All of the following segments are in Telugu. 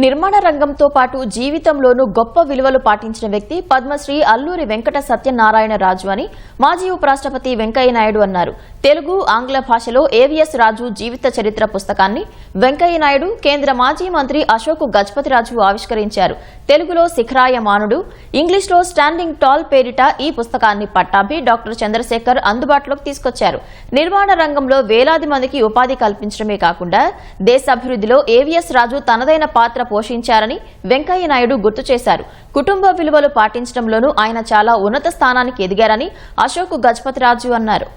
నిర్మాణ రంగంతో పాటు జీవితంలోనూ గొప్ప విలువలు పాటించిన వ్యక్తి పద్మశ్రీ అల్లూరి వెంకట సత్యనారాయణ రాజు అని మాజీ ఉపరాష్ట్రపతి వెంకయ్య నాయుడు అన్నారు. తెలుగు ఆంగ్ల భాషలో ఏవిఎస్ రాజు జీవిత చరిత్ర పుస్తకాన్ని వెంకయ్య నాయుడు కేంద్ర మాజీ మంత్రి అశోక్ గజపతిరాజు ఆవిష్కరించారు. తెలుగులో శిఖరాయ మానుడు ఇంగ్లీష్లో స్టాండింగ్ టాల్ పేరిట ఈ పుస్తకాన్ని పట్టాభి డాక్టర్ చంద్రశేఖర్ అందుబాటులోకి తీసుకొచ్చారు. నిర్మాణ రంగంలో వేలాది మందికి ఉపాధి కల్పించడమే కాకుండా దేశాభివృద్ధిలో ఏవిఎస్ రాజు తనదైన పాత్ర పోషించారని వెంకయ్య నాయుడు గుర్తు చేశారు. కుటుంబ విలువలు పాటించడంలోనూ ఆయన చాలా ఉన్నత స్థానానికి ఎదిగారని అశోక్ గజపతిరాజు అన్నారు.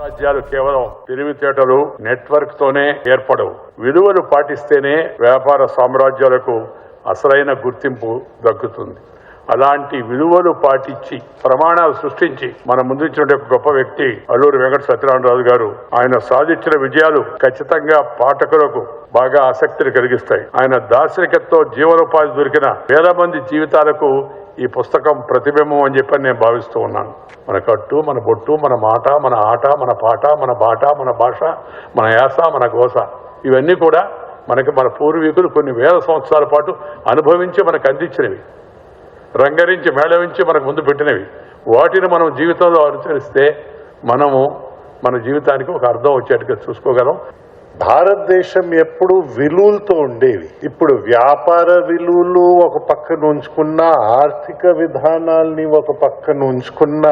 రాజ్యాలు కేవలం తెలివితేటలు నెట్వర్క్ తోనే ఏర్పడవు. విలువలు పాటిస్తేనే వ్యాపార సామ్రాజ్యాలకు అసలైన గుర్తింపు దక్కుతుంది. అలాంటి విలువలు పాటించి ప్రమాణాలు సృష్టించి మన ముందుంచిన గొప్ప వ్యక్తి అల్లూరి వెంకట సత్యనారాయణరాజు గారు. ఆయన సాధించిన విజయాలు ఖచ్చితంగా పాఠకులకు బాగా ఆసక్తిని కలిగిస్తాయి. ఆయన దార్శనికతతో జీవనోపాధి దొరికిన వేల మంది జీవితాలకు ఈ పుస్తకం ప్రతిబింబం అని చెప్పని నేను భావిస్తూ ఉన్నాను. మన కట్టు మన బొట్టు మన మాట మన ఆట మన పాట మన బాట మన భాష మన యాస మన గోస ఇవన్నీ కూడా మనకి మన పూర్వీకులు కొన్ని వేల సంవత్సరాల పాటు అనుభవించి మనకు అందించినవి. రంగరించి మేళవించి మనకు ముందు పెట్టినవి. వాటిని మనం జీవితంలో అనుసరిస్తే మనము మన జీవితానికి ఒక అర్థం వచ్చేట్టుగా చూసుకోగలం. భారతదేశం ఎప్పుడు విలువలతో ఉండేవి. ఇప్పుడు వ్యాపార విలువలు ఒక పక్కన ఉంచుకున్న ఆర్థిక విధానాల్ని ఒక పక్కన ఉంచుకున్న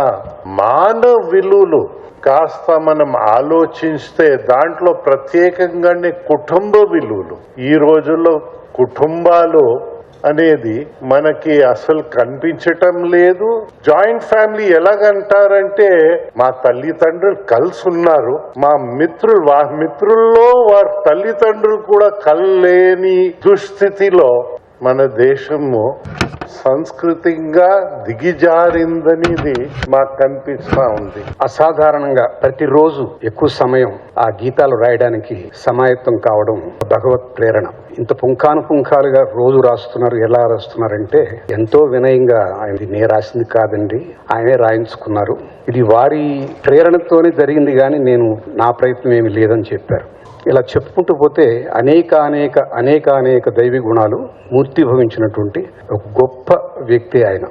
మానవ విలువలు కాస్త మనం ఆలోచిస్తే దాంట్లో ప్రత్యేకంగానే కుటుంబ విలువలు. ఈ రోజుల్లో కుటుంబాలు అనేది మనకి అసలు కనిపించటం లేదు. జాయింట్ ఫ్యామిలీ ఎలాగంటారంటే మా తల్లిదండ్రులు కలిసి ఉన్నారు. మా మిత్రులు వా మిత్రుల్లో వారి తల్లిదండ్రులు కూడా కలలేని దుస్థితిలో మన దేశము సంస్కృతిగా దిగిజారిందనేది మాకు కనిపిస్తా ఉంది. అసాధారణంగా ప్రతిరోజు ఎక్కువ సమయం ఆ గీతాలు రాయడానికి సమాయత్తం కావడం భగవత్ ప్రేరణ. ఇంత పుంఖాను పుంఖాలుగా రోజు రాస్తున్నారు ఎలా రాస్తున్నారంటే ఎంతో వినయంగా ఆయన నే రాసింది కాదండి ఆయనే రాయించుకున్నారు. ఇది వారి ప్రేరణతోనే జరిగింది కానీ నేను నా ప్రయత్నం ఏమి లేదని చెప్పారు. ఇలా చెప్పుకుంటూ పోతే అనేక అనేక అనేక అనేక దైవీ గుణాలు మూర్తిభవించినటువంటి ఒక గొప్ప వ్యక్తి ఆయన.